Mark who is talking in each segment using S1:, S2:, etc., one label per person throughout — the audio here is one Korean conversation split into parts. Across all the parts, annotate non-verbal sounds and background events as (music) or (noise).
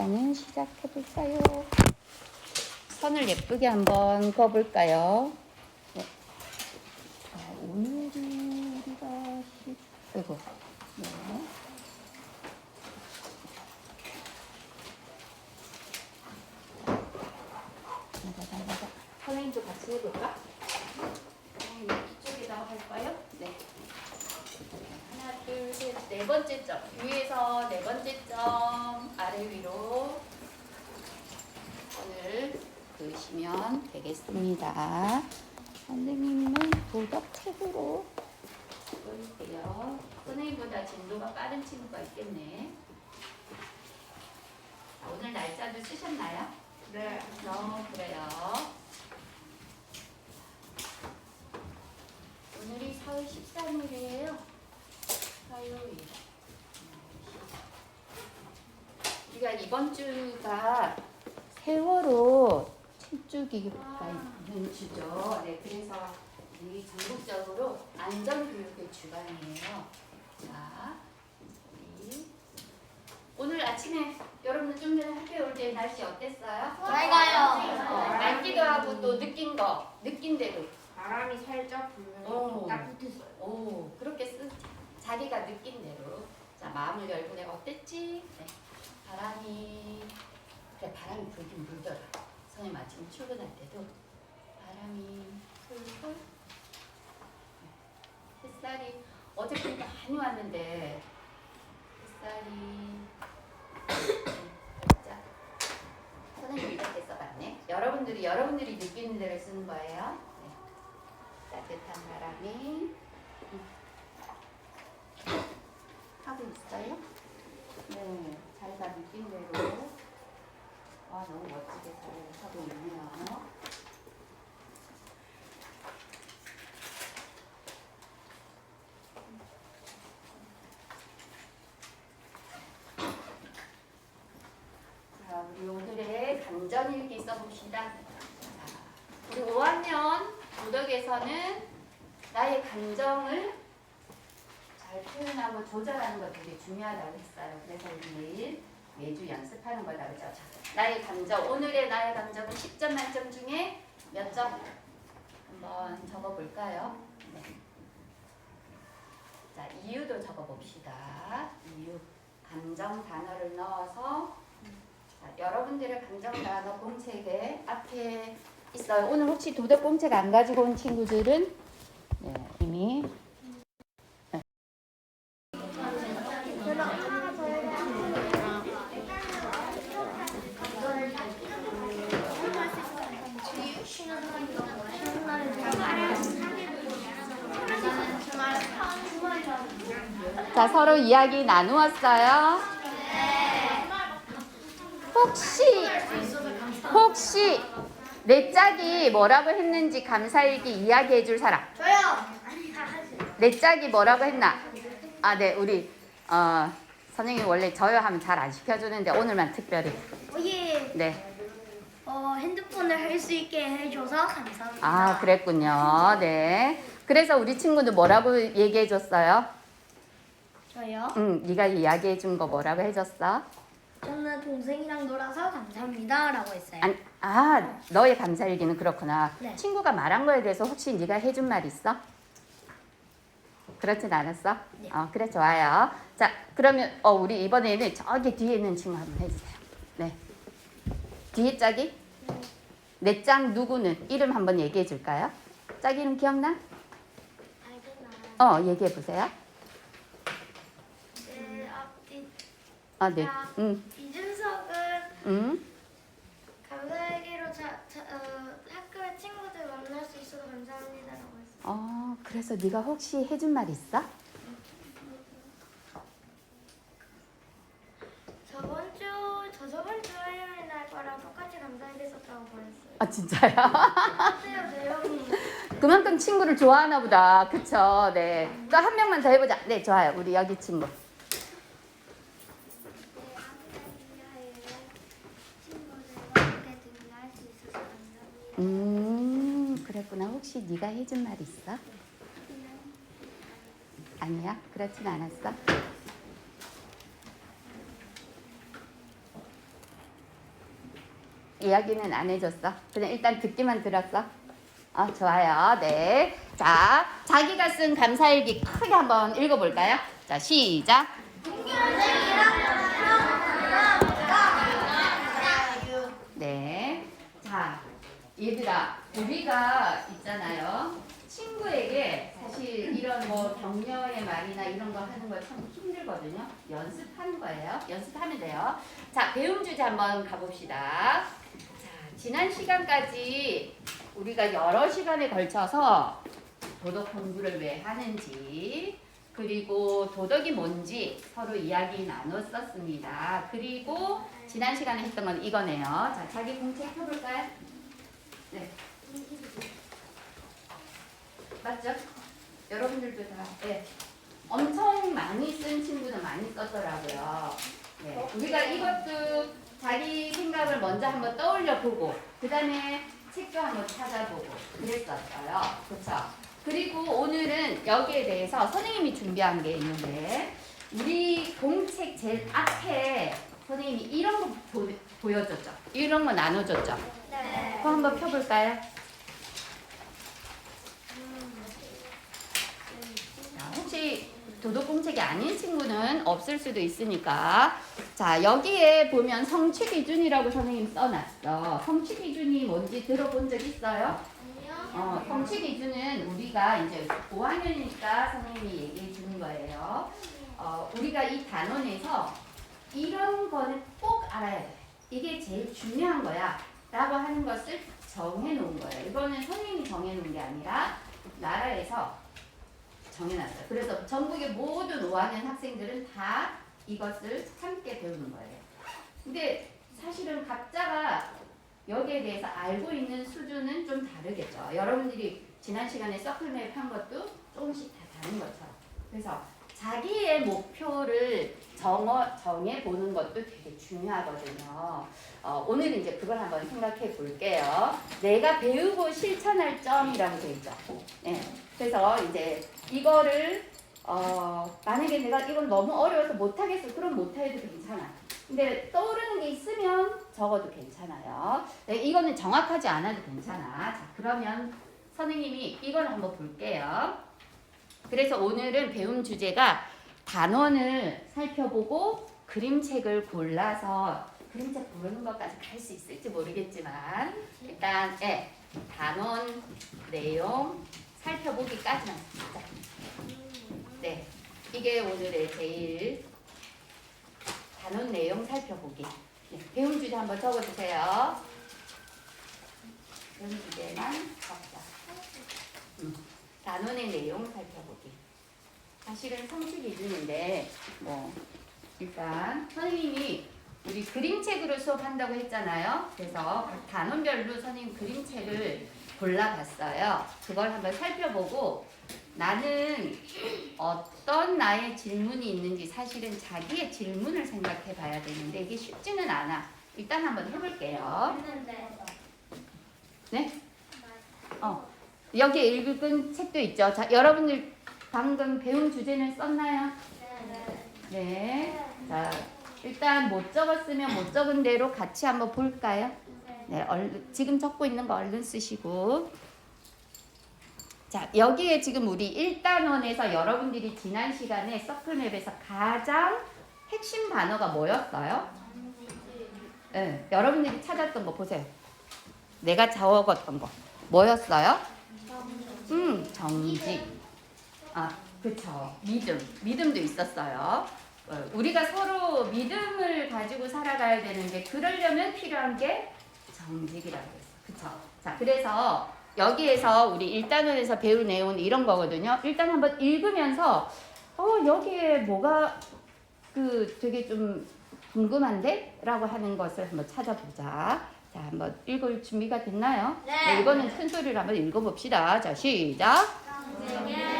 S1: 일단은 시작해볼까요? 선을 예쁘게 한번 그어볼까요? 네. 자, 오늘은 우리가 시... 아이고, 네. 선생님도 같이 해볼까? 어, 이쪽에다가 할까요? 네. 둘, 셋, 네 번째 점. 위에서 네 번째 점, 아래 위로 선을 그으시면 되겠습니다. 선생님은 도덕 책으로 그을게요. 선생님보다 진도가 빠른 친구가 있겠네. 자, 오늘 날짜도 쓰셨나요?
S2: 네.
S1: 어, 그래요. 오늘이 4월 13일이에요. 화요일. 우리가 이번 주가 세월호 칠주기가 있는 주죠. 네, 그래서 이 전국적으로 안전교육의 주간이에요. 자, 우리 오늘 아침에 여러분들 좀 전에 학교에 올 때 날씨 어땠어요?
S2: 밝아요.
S1: 어, 맑기도 하고 또 느낀 거, 느낀 대로.
S2: 바람이 살짝 불면
S1: 오.
S2: 따뜻했어요.
S1: 오, 그렇게 쓰, 자기가 느낀 대로. 자, 마음을 열고 내가 어땠지? 네. 바람이, 그래, 바람이 불긴 불더라. 선생님 아침 출근할 때도 바람이 풀풀. 네. 햇살이, 어제 비 많이 왔는데, 햇살이, 살짝. 선생님 이렇게 써봤네. 여러분들이, 여러분들이 느끼는 대로 쓰는 거예요. 네. 따뜻한 바람이 하고 있어요? 네, 자기가 느낀 대로 와 너무 멋지게 잘 하고 있네요. 자, 우리 오늘의 감정일기 써봅시다. 자, 우리 5학년 도덕에서는 나의 감정을 잘 표현하고 조절하는 것 되게 중요하다고 했어요. 그래서 우리 매일 매주 연습하는 거다 그죠? 자, 나의 감정 오늘의 나의 감정은 10점 만점 중에 몇 점? 한번 적어볼까요? 네. 자 이유도 적어봅시다. 이유 감정 단어를 넣어서 자, 여러분들의 감정 단어 공책에 앞에 있어요. 오늘 혹시 도덕 공책 안 가지고 온 친구들은 네, 이미 자, 서로 이야기 나누었어요? 혹시, 혹시, 내 짝이 뭐라고 했는지 감사일기 이야기해 줄 사람?
S2: 저요.
S1: 내 짝이 뭐라고 했나? 아, 네, 우리, 어, 선생님이 원래 저요 하면 잘 안 시켜주는데 오늘만 특별히.
S3: 예,
S1: 네.
S3: 어, 핸드폰을 할 수 있게 해줘서 감사합니다.
S1: 아, 그랬군요. 네. 그래서 우리 친구도 뭐라고 얘기해 줬어요?
S3: 저요?
S1: 응, 네가 이야기해 준 거 뭐라고 해줬어?
S3: 저는 동생이랑 놀아서 감사합니다 라고 했어요.
S1: 아니, 아, 너의 감사 일기는 그렇구나.
S3: 네.
S1: 친구가 말한 거에 대해서 혹시 네가 해준 말 있어? 그렇진 않았어?
S3: 네.
S1: 어, 그래 좋아요. 자, 그러면 어, 우리 이번에는 저기 뒤에 있는 친구 한번 해주세요. 네. 뒤에 짝이? 내 짝 누구는 이름 한번 얘기해 줄까요? 짝 이름 기억나?
S3: 알겠나?
S1: 어, 얘기해 보세요.
S3: 네, 앞뒤
S1: 아, 네.
S3: 야.
S1: 응,
S3: 이준석은
S1: 응.
S3: 감사하기로 자, 자, 어, 학교에 친구들 만날 수 있어서 감사합니다라고 했어요.
S1: 어, 그래서 네가 혹시 해준 말 있어?
S3: 저번 주, 저 저번 주 화요일 날 거랑 똑같이 감사해줬다고 보냈어요.
S1: 아, 진짜요?
S3: 똑같아요, 내용이.
S1: 그만큼 친구를 좋아하나 보다. 그쵸? 네. 또 한 명만 더 해보자. 네, 좋아요. 우리 여기 친구.
S3: 네, 친구들과 함께 등교할 수 있어서 감사합니다.
S1: 음, 그랬구나. 혹시 네가 해준 말 있어? 아니야? 그렇진 않았어? 이야기는 안 해줬어. 그냥 일단 듣기만 들었어. 어, 좋아요. 네. 자, 자기가 쓴 감사일기 크게 한번 읽어볼까요? 자, 시작. 네. 자, 얘들아, 우리가 있잖아요. 친구에게 사실 이런 뭐 격려의 말이나 이런 거 하는 거참 힘들거든요. 연습하는 거예요. 연습하면 돼요. 자, 배움 주제 한번 가봅시다. 자, 지난 시간까지 우리가 여러 시간에 걸쳐서 도덕 공부를 왜 하는지 그리고 도덕이 뭔지 서로 이야기 나눴었습니다. 그리고 지난 시간에 했던 건 이거네요. 자, 자기 공책 펴볼까요? 네. 맞죠? 여러분들도 다, 네. 엄청 많이 쓴 친구들 많이 썼더라고요. 네. 우리가 이것도 자기 생각을 먼저 한번 떠올려 보고, 그 다음에 책도 한번 찾아보고, 그랬었어요. 그쵸? 그리고 오늘은 여기에 대해서 선생님이 준비한 게 있는데, 우리 공책 제일 앞에 선생님이 이런 거 보, 보여줬죠? 이런 거 나눠줬죠?
S3: 네.
S1: 그거 한번 펴볼까요? 자, 혹시 도덕공책이 아닌 친구는 없을 수도 있으니까 자 여기에 보면 성취 기준이라고 선생님 써놨어 성취 기준이 뭔지 들어본 적 있어요? 어, 성취 기준은 우리가 이제 5학년이니까 선생님이 얘기해 주는 거예요 어, 우리가 이 단원에서 이런 거는 꼭 알아야 돼 이게 제일 중요한 거야 라고 하는 것을 정해 놓은 거예요 이거는 선생님이 정해 놓은 게 아니라 나라에서 정해놨어요. 그래서 전국의 모든 5학년 학생들은 다 이것을 함께 배우는 거예요. 근데 사실은 각자가 여기에 대해서 알고 있는 수준은 좀 다르겠죠. 여러분들이 지난 시간에 서클맵 한 것도 조금씩 다 다른 것처럼. 그래서 자기의 목표를 정어, 정해보는 것도 되게 중요하거든요. 어, 오늘은 이제 그걸 한번 생각해 볼게요. 내가 배우고 실천할 점이라고 되어 있죠. 네. 그래서 이제 이거를 어, 만약에 내가 이건 너무 어려워서 못하겠어. 그럼 못해도 괜찮아. 근데 떠오르는 게 있으면 적어도 괜찮아요. 네, 이거는 정확하지 않아도 괜찮아. 자, 그러면 선생님이 이걸 한번 볼게요. 그래서 오늘은 배움 주제가 단원을 살펴보고 그림책을 골라서 그림책 고르는 것까지 갈 수 있을지 모르겠지만 일단 예, 단원 내용 살펴보기까지만 진짜. 네, 이게 오늘의 제일 단원 내용 살펴보기. 네, 배움 주제 한번 적어주세요. 배움 주제만 적자. 음, 단원의 내용 살펴보기. 사실은 성취 기준인데 뭐 일단 선생님이 우리 그림책으로 수업한다고 했잖아요. 그래서 각 단원별로 선생님 그림책을 골라봤어요. 그걸 한번 살펴보고 나는 어떤 나의 질문이 있는지 사실은 자기의 질문을 생각해 봐야 되는데 이게 쉽지는 않아. 일단 한번 해볼게요. 네? 어. 여기 읽은 책도 있죠. 자, 여러분들 방금 배운 주제는 썼나요? 네. 자, 일단 못 적었으면 못 적은 대로 같이 한번 볼까요? 네, 얼른, 지금 적고 있는 거 얼른 쓰시고. 자, 여기에 지금 우리 1단원에서 여러분들이 지난 시간에 서클맵에서 가장 핵심 단어가 뭐였어요? 네, 여러분들이 찾았던 거 보세요. 내가 적었던 거. 뭐였어요? 음, 정직. 아, 그쵸. 믿음. 믿음도 있었어요. 어, 우리가 서로 믿음을 가지고 살아가야 되는데 그러려면 필요한 게 정직이라고 했어. 그쵸? 자, 그래서 여기에서 우리 1단원에서 배울 내용은 이런 거거든요. 일단 한번 읽으면서 어, 여기에 뭐가 그 되게 좀 궁금한데? 라고 하는 것을 한번 찾아보자. 자, 한번 읽을 준비가 됐나요?
S3: 네.
S1: 이거는 큰 소리로 한번 읽어봅시다. 자, 시작.
S3: 정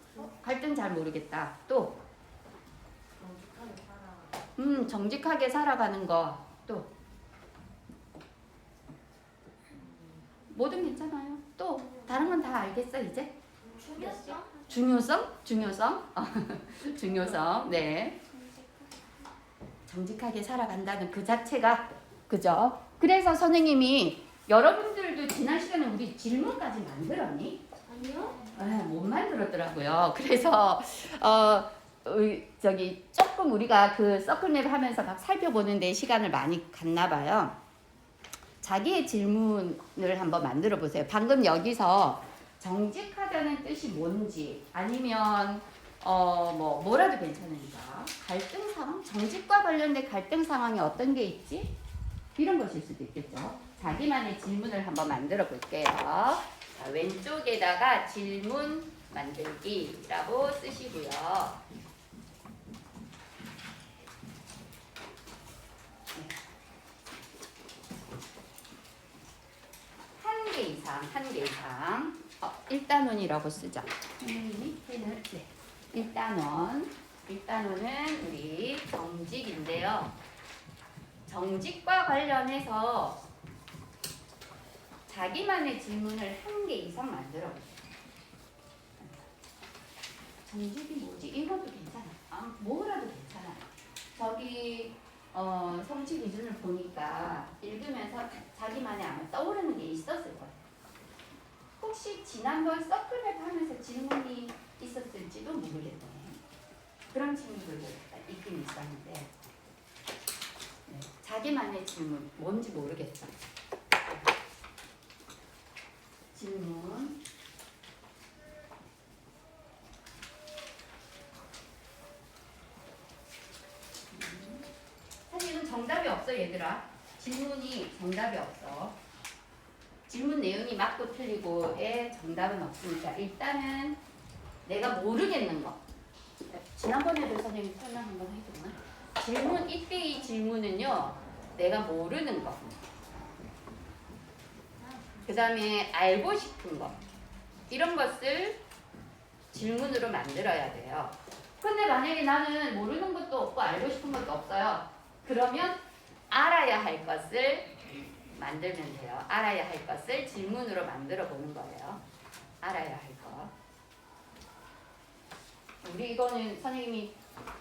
S3: 갈등
S1: 잘 모르겠다. 또 음, 정직하게 살아가는 거. 또. 뭐든 괜찮아요. 또 다른 건 다 알겠어, 이제?
S3: 중요성?
S1: 중요성? 중요성? (laughs) 어, 중요성. 네. 정직하게 살아간다는 그 자체가 그죠? 그래서 선생님이 여러분들도 지난 시간에 우리 질문까지 만들었니?
S3: 아니요.
S1: 아, 못 만들었더라고요. 그래서 어 의- 저기 조금 우리가 그 서클맵 하면서 막 살펴보는데 시간을 많이 갔나 봐요. 자기의 질문을 한번 만들어 보세요. 방금 여기서 정직하다는 뜻이 뭔지 아니면 어 뭐 뭐라도 괜찮으니까 갈등 상황, 정직과 관련된 갈등 상황이 어떤 게 있지? 이런 것일 수도 있겠죠. 자기만의 질문을 한번 만들어 볼게요. 자, 왼쪽에다가 질문 만들기라고 쓰시고요. 네. 한개 이상, 한 개 이상. 어, 일단원이라고 쓰자. 선생님이 펜을, 네. 일단원. 일단원은 우리 정직인데요. 정직과 관련해서 자기만의 질문을 한 개 이상 만들어 보세요. 정직이 뭐지? 이것도 괜찮아. 아, 뭐라도 괜찮아. 저기 어, 성취 기준을 보니까 읽으면서 자기만의 아마 떠오르는 게 있었을 거예요. 혹시 지난번 서클맵 하면서 질문이 있었을지도 모르겠네. 그런 친구들도 있긴 있었는데 네, 자기만의 질문 뭔지 모르겠어. 질문 음, 사실은 정답이 없어 얘들아. 질문이 정답이 없어. 질문 내용이 맞고 틀리고의 정답은 없으니까 일단은 내가 모르겠는 거. 지난번에도 선생님 설명 한번 해줬나? 질문 이때의 질문은요 내가 모르는 거. 그 다음에 알고 싶은 거. 이런 것을 질문으로 만들어야 돼요. 근데 만약에 나는 모르는 것도 없고 알고 싶은 것도 없어요. 그러면 알아야 할 것을 만들면 돼요. 알아야 할 것을 질문으로 만들어 보는 거예요. 알아야 할 것. 우리 이거는 선생님이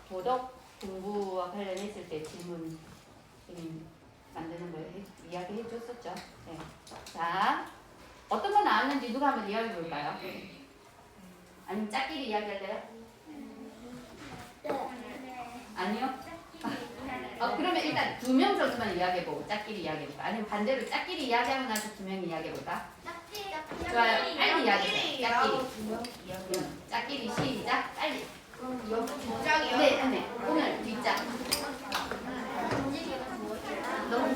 S1: 도덕 공부와 관련했을 때 질문 음, 만드는 거 이야기해 줬었죠. 네. 자, 어떤 거 나왔는지 누가 한번 이야기해 볼까요? 아니면 짝끼리 이야기할래요? 아니요? 어, 그러면 일단 두 명 정도만 이야기해보고 짝끼리 이야기해볼까? 아니면 반대로 짝끼리 이야기하고 나서 두 명 이야기해볼까? 좋아요. 빨리 이야기해요. 짝끼리. 응, 짝끼리 시작. 빨리. 네, 네. 오늘 뒷짝. 너무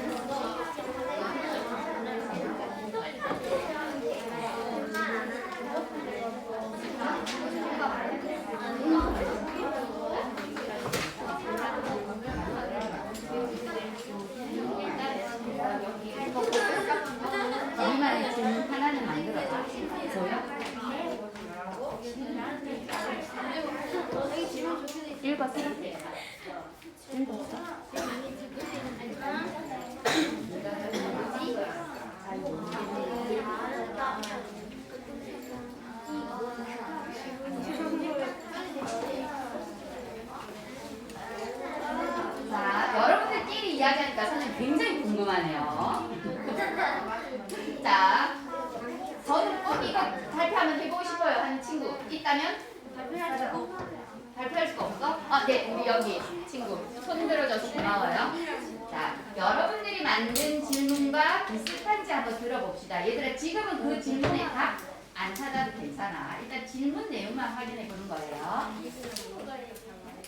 S1: 우리만의 질문 하나는 만들어봐. 보여? 읽었어? 읽었어? 자, 여러분들끼리 이야기하니까 저는 굉장히 궁금하네요. 자, 저는 꼭 이거 발표하면 해보고 싶어요 하는 친구 있다면? 발표할 수가 없어? 아, 네, 우리 여기 친구 손 들어줘서 고마워요. 자, 여러분들이 만든 질문과 비슷한지 한번 들어봅시다. 얘들아, 지금은 그 질문에 답 안 찾아도 괜찮아. 일단 질문 내용만 확인해 보는 거예요.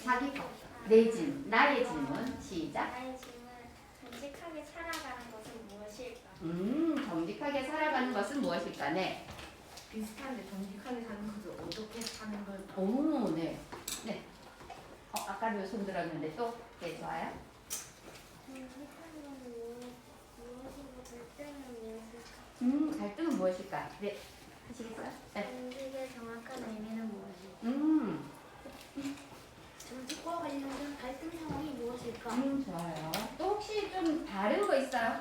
S1: 자기 거, 내 질문, 나의 질문, 시작.
S3: 나의 질문. 정직하게 살아가는 것은 무엇일까?
S1: 음, 정직하게 살아가는 것은 무엇일까? 네.
S2: 비슷한데 정직하게 사는 것을 어떻게 사는 걸까?
S1: 오, 네. 네. 어, 아까도 손 들었는데 또? 네, 좋아요. 음, 갈등은 무엇일까? 네, 하시겠어요? 네.
S3: 정확한 의미는 무엇일까?
S1: 음,
S3: 정직과 관련된 갈등 상황이 무엇일까?
S1: 음, 좋아요. 또 혹시 좀 다른 거 있어요?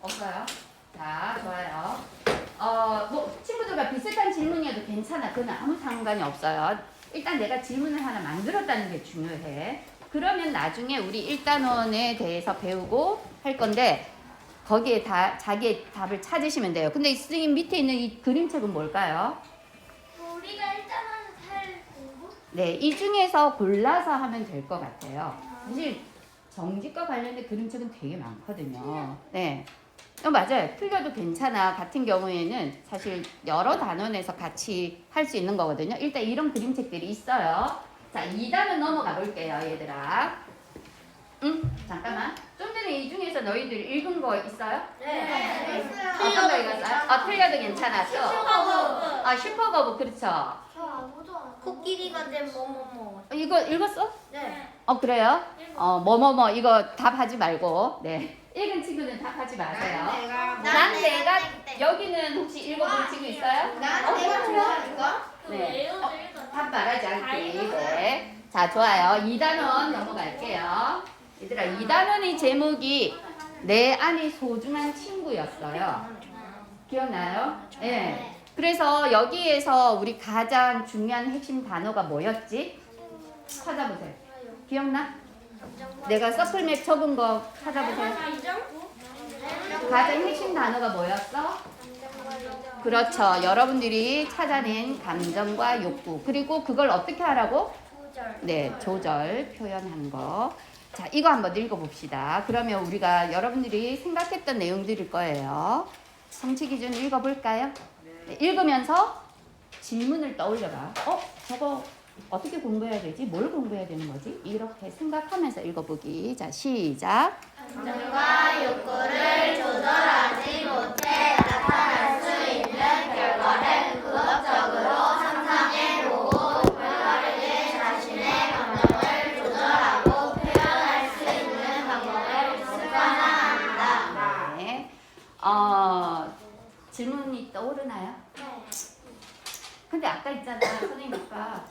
S1: 없어요? 자, 좋아요. 어, 뭐, 친구들과 비슷한 질문이어도 괜찮아. 그건 아무 상관이 없어요. 일단 내가 질문을 하나 만들었다는 게 중요해. 그러면 나중에 우리 1단원에 대해서 배우고 할 건데, 거기에 다 자기의 답을 찾으시면 돼요. 근데 이 선생님 밑에 있는 이 그림책은 뭘까요?
S3: 우리가 일단은 할 공부?
S1: 네, 이 중에서 골라서 하면 될 것 같아요. 사실 정직과 관련된 그림책은 되게 많거든요. 네. 어, 맞아요. 틀려도 괜찮아. 같은 경우에는 사실 여러 단원에서 같이 할 수 있는 거거든요. 일단 이런 그림책들이 있어요. 자, 2단원 넘어가 볼게요, 얘들아. 응? 잠깐만. 좀 전에 이 중에서 너희들 읽은 거 있어요?
S3: 네.
S1: 어떤 거 읽었어요? 어, 틀려도 괜찮았어.
S3: 슈퍼버브.
S1: 아, 슈퍼거브, 그렇죠.
S3: 저 아무도 안 코끼리가 된 뭐뭐뭐.
S1: 어, 이거 읽었어?
S3: 네.
S1: 어 그래요? 어 뭐뭐뭐 이거 답하지 말고 네 읽은 친구는 답하지 마세요. 난 내가 여기는 혹시 읽어본 친구 있어요?
S3: 난 내가 좋아하니까.
S1: 네. 어, 답 말하지 않기. 네. 자 좋아요. 2단원 넘어갈게요. 얘들아 2단원의 제목이 내 안에 소중한 친구였어요. 기억나요? 네. 그래서 여기에서 우리 가장 중요한 핵심 단어가 뭐였지? 찾아보세요. 기억나? 내가 서플맵 적은 거 찾아보세요. 가장 핵심 단어가 뭐였어? 그렇죠. 여러분들이 찾아낸 감정과 욕구. 그리고 그걸 어떻게 하라고? 네, 조절 표현한 거. 자, 이거 한번 읽어봅시다. 그러면 우리가 여러분들이 생각했던 내용들일 거예요. 성취 기준 읽어볼까요? 네, 읽으면서 질문을 떠올려봐. 어, 저거 어떻게 공부해야 되지? 뭘 공부해야 되는 거지? 이렇게 생각하면서 읽어보기. 자, 시작.
S3: 감정과 욕구를 조절하지 못해 나타날 수 있는 결과를 구독적으로 상상해보고 결과를 내 자신의 감정을 조절하고 표현할 수 있는 방법을 습관화한다.
S1: 네. 어, 질문이 떠오르나요? 근데 아까 있잖아 선생님 아까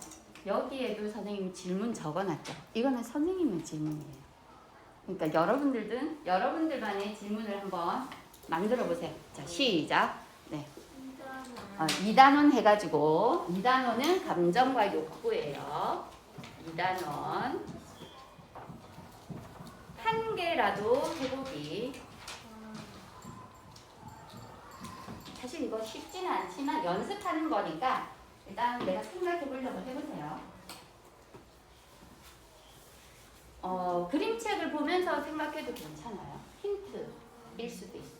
S1: 여기에도 선생님이 질문 적어놨죠. 이거는 선생님의 질문이에요. 그러니까 여러분들은 여러분들만의 질문을 한번 만들어 보세요. 자 시작. 네. 어, 2단원 해가지고 2단원은 감정과 욕구예요. 2단원 한 개라도 해보기. 사실 이거 쉽지는 않지만 연습하는 거니까 일단 내가 생각해 보려고 해보세요. 어, 그림책을 보면서 생각해도 괜찮아요. 힌트일 수도 있어요.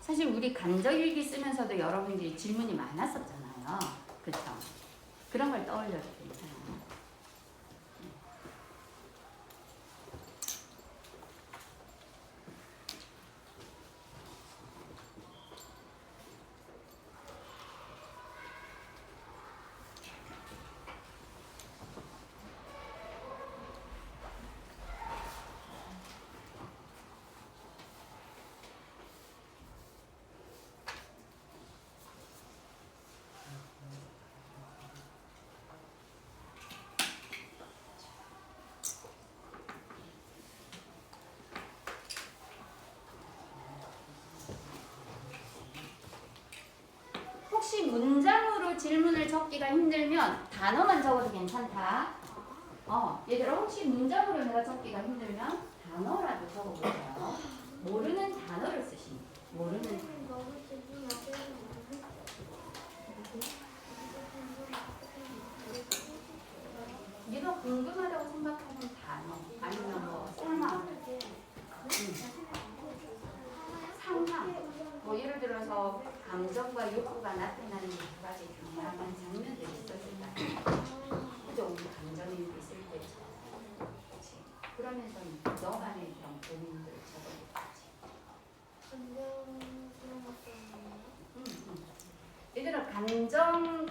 S1: 사실 우리 간접일기 쓰면서도 여러분들이 질문이 많았었잖아요. 그렇죠? 그런 걸 떠올려도 괜찮아요. 혹시 문장으로 질문을 적기가 힘들면 단어만 적어도 괜찮다. 어, 얘들아 혹시 문장으로 내가 적기가 힘들면 단어라도 적어보세요. 모르는 단어를 쓰시면 돼요. 모르는 단어. 네가 궁금하다고 생각하는 단어 아니면 뭐 상황, 음. 상황. 뭐 예를 들어서 감정과 욕구가 나타나는 두 가지 다양한 장면들이 있었을까. 그죠? 우리 감정이 있을 때처럼. 그치? 그러면서 너만의 그런 고민들을 적어보지. 음, 음. 얘들아 감정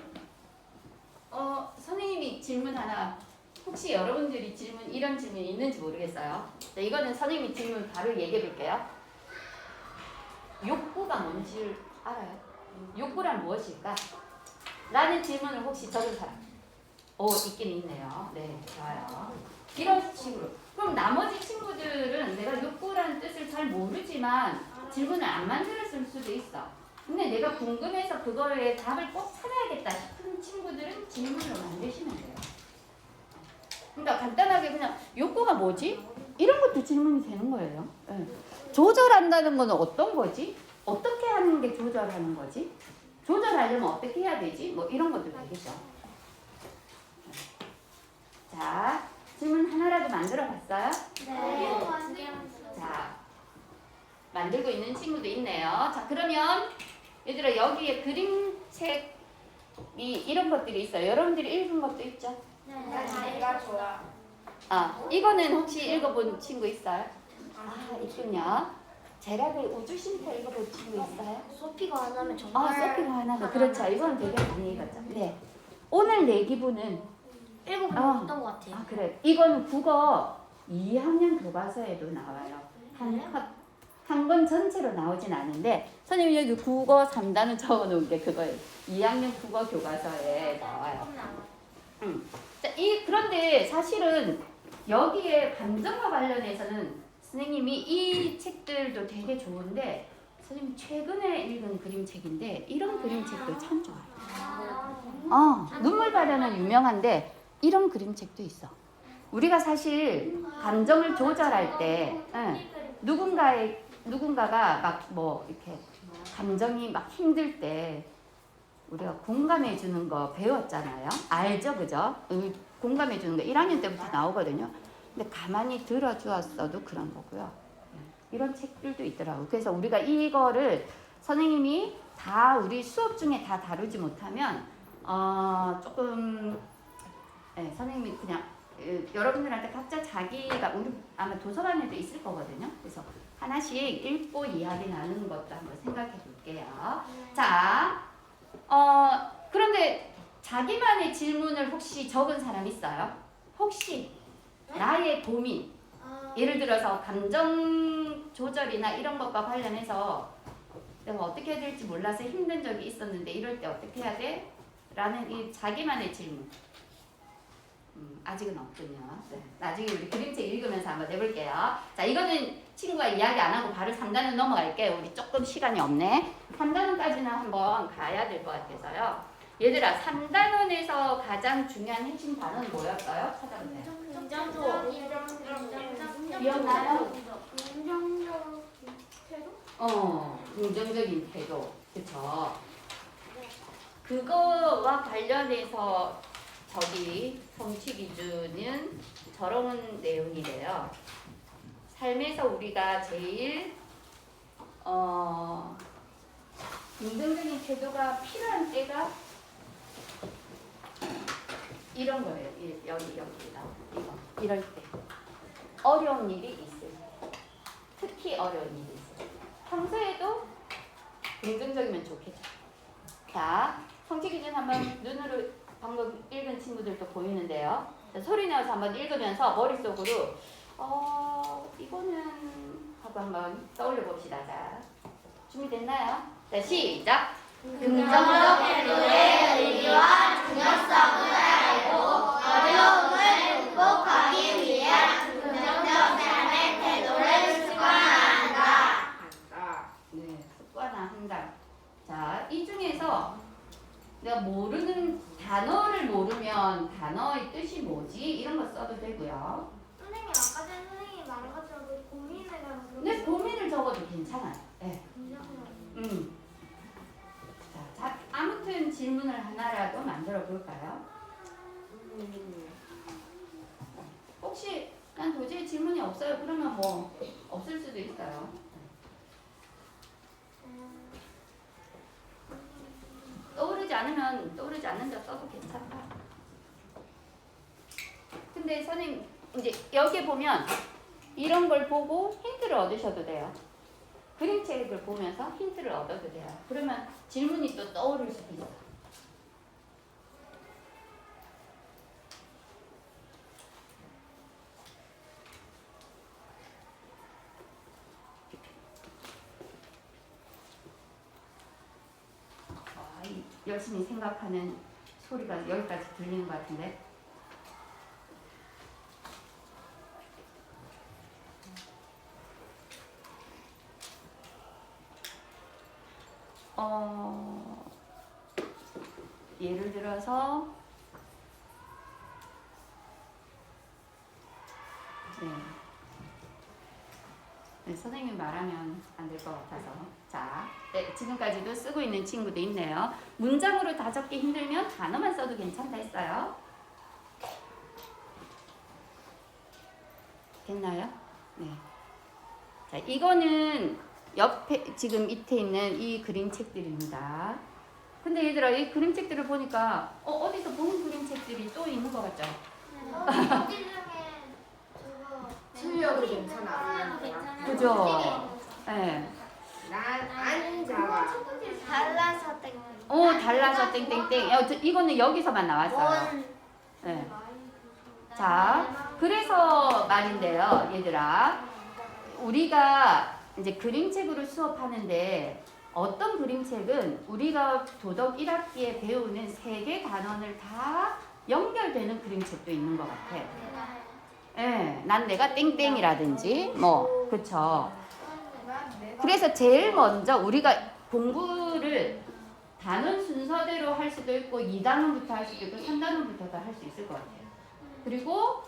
S1: 어 선생님이 질문 하나 혹시 여러분들이 질문 이런 질문이 있는지 모르겠어요. 네, 이거는 선생님이 질문 바로 얘기해 볼게요. 욕구가 뭔지 알아요? 욕구란 무엇일까? 라는 질문을 혹시 적은 사람? 오 있긴 있네요. 네 좋아요. 이런 식으로. 그럼 나머지 친구들은 내가 욕구라는 뜻을 잘 모르지만 질문을 안 만들었을 수도 있어. 근데 내가 궁금해서 그거에 답을 꼭 찾아야겠다 싶은 친구들은 질문으로 만드시면 돼요. 그러니까 간단하게 그냥 욕구가 뭐지? 이런 것도 질문이 되는 거예요. 예. 조절한다는 거는 어떤 거지? 어떻게 하는 게 조절하는 거지? 조절하려면 어떻게 해야 되지? 뭐 이런 것도 되겠죠. 자, 질문 하나라도 만들어 봤어요?
S3: 네.
S1: 자, 만들고 있는 친구도 있네요. 자, 그러면 얘들아 여기에 그림책이 이런 것들이 있어요. 여러분들이 읽은 것도 있죠?
S3: 내가 좋아.
S1: 아, 이거는 혹시 읽어본 친구 있어요? 아, 있군요. 제락의 우주심터 읽어본 친구 있어요?
S3: 소피가 안 하면
S1: 아,
S3: 정말
S1: 소피가 하나. 그렇죠. 이건 되게 많이 읽었죠. 네. 오늘 내 기분은 아.
S3: 어떤 것 같아요?
S1: 아 그래. 이거는 국어 2학년 교과서에도 나와요. 한 권 전체로 나오진 않은데 선생님 여기 국어 3단을 적어놓은 게 그거예요. 2학년 국어 교과서에 나와요. 자, 이 그런데 사실은 여기에 감정과 관련해서는 선생님이 이 책들도 되게 좋은데 선생님 최근에 읽은 그림책인데 이런 그림책도 참 좋아요. 어, 눈물 바다는 유명한데 이런 그림책도 있어. 우리가 사실 감정을 조절할 때 응, 누군가의 누군가가 막 뭐 이렇게 감정이 막 힘들 때 우리가 공감해 주는 거 배웠잖아요. 알죠, 그죠? 음, 공감해 주는 거 1학년 때부터 나오거든요. 근데 가만히 들어 주었어도 그런 거고요. 이런 책들도 있더라고요. 그래서 우리가 이거를 선생님이 다 우리 수업 중에 다 다루지 못하면 어, 조금 네, 선생님이 그냥 에, 여러분들한테 각자 자기가 우리 아마 도서관에도 있을 거거든요. 그래서 하나씩 읽고 이야기 나누는 것도 한번 생각해 볼게요. 자, 어, 그런데 자기만의 질문을 혹시 적은 사람 있어요? 혹시 나의 고민, 예를 들어서 감정 조절이나 이런 것과 관련해서 내가 어떻게 해야 될지 몰라서 힘든 적이 있었는데 이럴 때 어떻게 해야 돼? 라는 이 자기만의 질문. 음, 아직은 없군요. 네, 나중에 우리 그림책 읽으면서 한번 해볼게요. 자, 이거는 친구가 이야기 안 하고 바로 3단원 넘어갈게요. 우리 조금 시간이 없네. 3단원까지는 한번 가야 될 것 같아서요. 얘들아, 3단원에서 가장 중요한 핵심 단어는 뭐였어요? 찾아보세요. 기억나요?
S3: 긍정적 태도?
S1: 어, 긍정적인 태도. 그쵸. 그거와 관련해서 저기 성취 기준은 저런 내용이래요. 삶에서 우리가 제일 어, 긍정적인 태도가 필요한 때가 이런 거예요. 이- 여기 여기다 이거 이럴 때 어려운 일이 있을 때 특히 어려운 일이 있을 때 평소에도 긍정적이면 좋겠죠. 자, 성취 기준 한번 눈으로 방금 읽은 친구들도 보이는데요. 자, 소리 내어서 한번 읽으면서 머릿속으로 어, 이거는 하고 한번 떠올려 봅시다. 자, 준비됐나요? 자, 시작.
S3: 긍정적 태도의 의미와 중요성을 알고 어려움을 극복하기 위해 긍정적 삶의 태도를 습관한다.
S1: 네, 습관화한다. 자, 이 중에서 내가 모르는 단어를 모르면 단어의 뜻이 뭐지? 이런 거 써도 되고요.
S3: 선생님 아까 전에 선생님이 말한 것처럼 그 고민을 가지고
S1: 근데 고민을 적어도 괜찮아요. 네.
S3: 긍정적
S1: 음. 자, 자, 아무튼 질문을 하나라도 만들어 볼까요? 혹시 난 도저히 질문이 없어요. 그러면 뭐 없을 수도 있어요. 떠오르지 않으면 떠오르지 않는다 써도 괜찮다. 근데 선생님 이제 여기 보면 이런 걸 보고 힌트를 얻으셔도 돼요. 그림책을 보면서 힌트를 얻어도 돼요. 그러면 질문이 또 떠오를 수도 있어. 아, 열심히 생각하는 소리가 여기까지 들리는 것 같은데. 들어서 네. 네, 선생님 말하면 안 될 것 같아서 자 네, 지금까지도 쓰고 있는 친구도 있네요 문장으로 다 적기 힘들면 단어만 써도 괜찮다 했어요 됐나요? 네. 자 이거는 옆에 지금 밑에 있는 이 그림책들입니다 근데 얘들아 이 그림책들을 보니까 어, 어디서 본 그림책들이 또 있는 것 같죠?
S3: 여기 중에 저거
S2: 실력으로 괜찮아.
S1: 그죠? 네.
S2: 난안 잡아.
S3: 달라서 땡.
S1: 오 달라서 땡땡땡. 야, 저- 이거는 여기서만 나왔어요. 네. 자, 그래서 말인데요, 얘들아. 우리가 이제 그림책으로 수업하는데 어떤 그림책은 우리가 도덕 1학기에 배우는 세 개 단원을 다 연결되는 그림책도 있는 것 같아. 예, 난 내가 땡땡이라든지 뭐 그쵸. 그래서 제일 먼저 우리가 공부를 단원 순서대로 할 수도 있고 2단원부터 할 수도 있고 3단원부터도 할수 있을 것 같아요. 그리고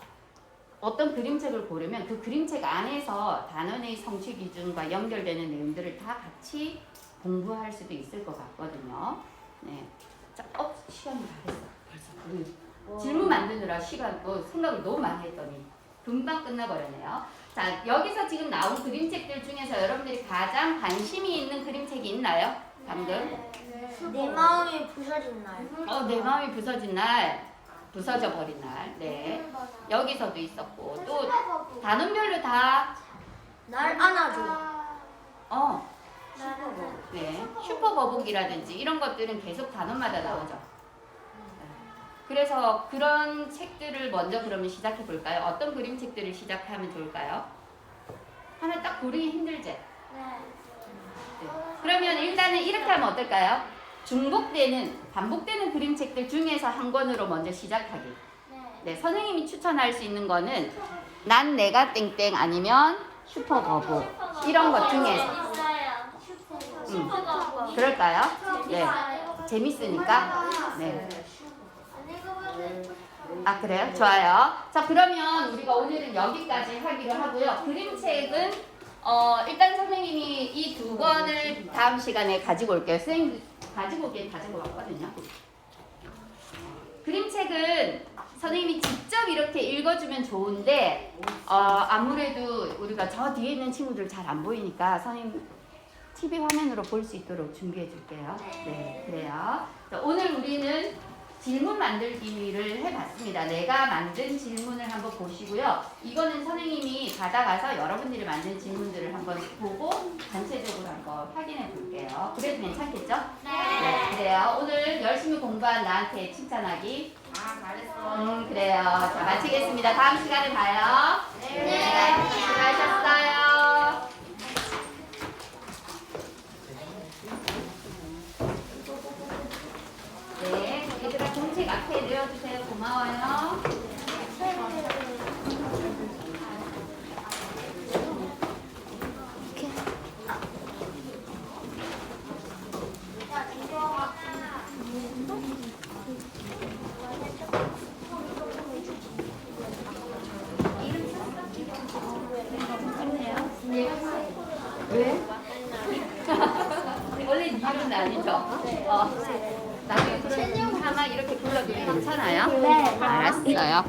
S1: 어떤 그림책을 고르면 그 그림책 안에서 단원의 성취 기준과 연결되는 내용들을 다 같이 공부할 수도 있을 것 같거든요. 네. 자, 어, 시간이 다 됐어. 벌써. 우리 질문 만드느라 시간, 어, 생각을 너무 많이 했더니 금방 끝나버렸네요. 자, 여기서 지금 나온 그림책들 중에서 여러분들이 가장 관심이 있는 그림책이 있나요? 방금?
S3: 내 마음이 부서진 날.
S1: 어, 내 마음이 부서진 날, 부서져 버린 날. 네. 여기서도 있었고, 또 단원별로 다,
S3: 날 안아줘.
S1: 어, 네. 슈퍼 거북이라든지 이런 것들은 계속 단원마다 나오죠. 그래서 그런 책들을 먼저 그러면 시작해 볼까요? 어떤 그림책들을 시작하면 좋을까요? 하나 딱 고르기 힘들지? 그러면 일단은 이렇게 하면 어떨까요? 중복되는, 반복되는 그림책들 중에서 한 권으로 먼저 시작하기. 네, 선생님이 추천할 수 있는 거는 난 내가 땡땡 아니면 슈퍼 거북 이런 것 중에서 음, 그럴까요? 네, 재밌으니까. 네. 아 그래요? 좋아요. 자 그러면 우리가 오늘은 여기까지 하기로 하고요. 그림책은 어 일단 선생님이 이 두 권을 다음 시간에 가지고 올게요. 선생님 가지고 오긴 가지고 왔거든요. 그림책은 선생님이 직접 이렇게 읽어주면 좋은데 어, 아무래도 우리가 저 뒤에 있는 친구들 잘 안 보이니까 선생님 TV 화면으로 볼 수 있도록 준비해 줄게요. 네, 그래요. 자, 오늘 우리는 질문 만들기를 해봤습니다. 내가 만든 질문을 한번 보시고요. 이거는 선생님이 받아가서 여러분들이 만든 질문들을 한번 보고 전체적으로 한번 확인해 볼게요. 그래도 괜찮겠죠? 네, 그래요. 오늘 열심히 공부한 나한테 칭찬하기.
S2: 아 잘했어.
S1: 음, 그래요. 자, 마치겠습니다. 다음 시간에 봐요. 네, 수고하셨어요. 네, 앞에 내어주세요. 고마워요. 왜? (laughs) 원래 이름은 아니죠? 어. 나중에 그런 하나 이렇게 불러도 괜찮아요? 네. 알았어요.